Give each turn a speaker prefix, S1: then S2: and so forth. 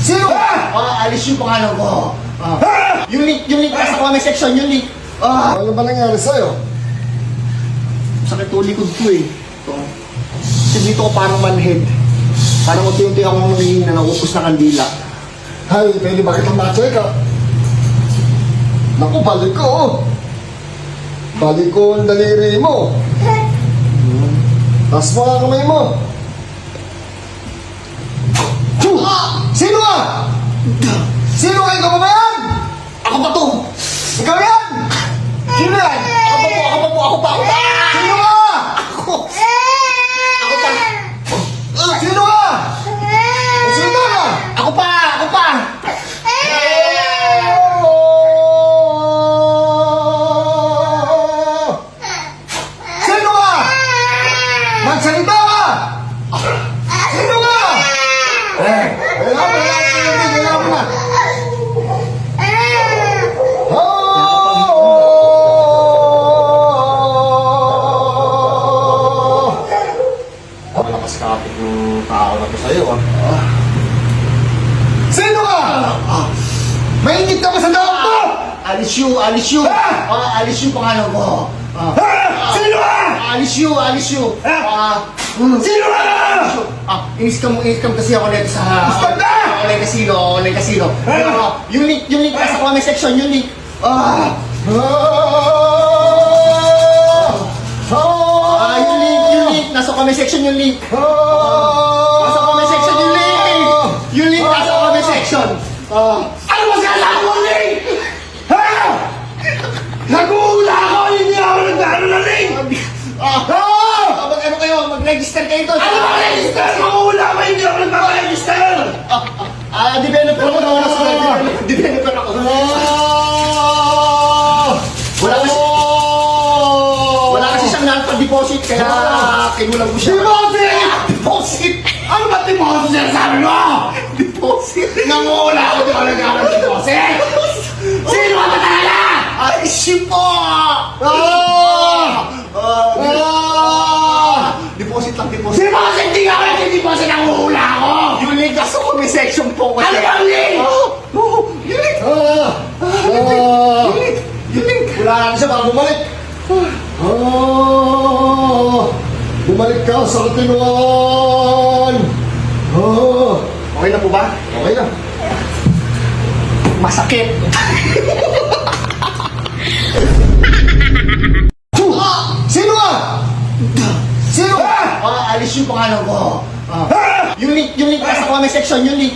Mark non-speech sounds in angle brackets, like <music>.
S1: Sino?
S2: Ah, alis yung pangalan ko. Ah. Yung link, yung link nasa comment section, yung link. Ah,
S1: Ano ba nangyari sa'yo?
S2: sakit to likod ko eh. Ito. Kasi dito ko parang manhead. Parang unti-unti akong nangyayina na upos na kandila.
S1: Hay, pwede ba kitang ma-check up? Naku, balik ko oh. Balik ko ang daliri mo. Taas mo ang kamay mo. Sino ka? Sino ka? Ikaw ba yan?
S2: Ako ba to?
S1: Ikaw yan? Sino yan?
S2: Ako ba po? Ako ba po? Ako pa? Ako pa?
S1: Sino ka?
S2: Ako! Ako pa?
S1: Sino ka? Sino ka?
S2: Ako pa! Ako pa!
S1: Sino ka? Magsalita
S2: Malakas kapit ng tao na to sa'yo ah.
S1: Sino ka? Mainit ka ba sa loob mo?
S2: Alis you, alis you.
S1: Ah!
S2: Ah, alis yung pangalan ko. Ah.
S1: Ha? Sino ka?
S2: Alis you, alis you. Ah, mm.
S1: Sino ka?
S2: Ah, in-scam, in-scam kasi ako nito sa...
S1: Scam na!
S2: Online casino, online casino.
S1: Ah!
S2: Yung link, yung link nasa comment section, yung link. Ah, ah, nasa comment section yung link. Nasa comment section yung link. Yung link nasa comment section. Ah,
S1: Ano ba sinasabi mo, Ling? Ha? Nag-uula ako, hindi ako nag-ano na, Ling!
S2: ah, ah, mag ano kayo, mag-register kayo doon. Non-deposit kaya kinulang ko siya.
S1: Deposit!
S2: Deposit!
S1: Ano ba deposit sinasabi mo?
S2: Deposit!
S1: Nangula ako, di ako nag-ano deposit! Sino ka talaga?
S2: Ay, siya po!
S1: Ah!
S2: Ah,
S1: Ah!
S2: Deposit lang, deposit.
S1: Deposit! Hindi ako nag-deposit, nanguhula ako!
S2: Yung link nasa comment section po kasi.
S1: Ano ba ang link?
S2: Ah, oo, yung link!
S1: Ah!
S2: Yung link! Yung link!
S1: Wala lang siya baka bumalik. Ka sa katinuan! Ah!
S2: Okay na po ba?
S1: Okay na.
S2: Masakit. <laughs>
S1: Huh! Sino ka? Sino ka?
S2: Ah, alis yung pangalan ko. Ah. Yung link, yung link nasa comment section, yung link.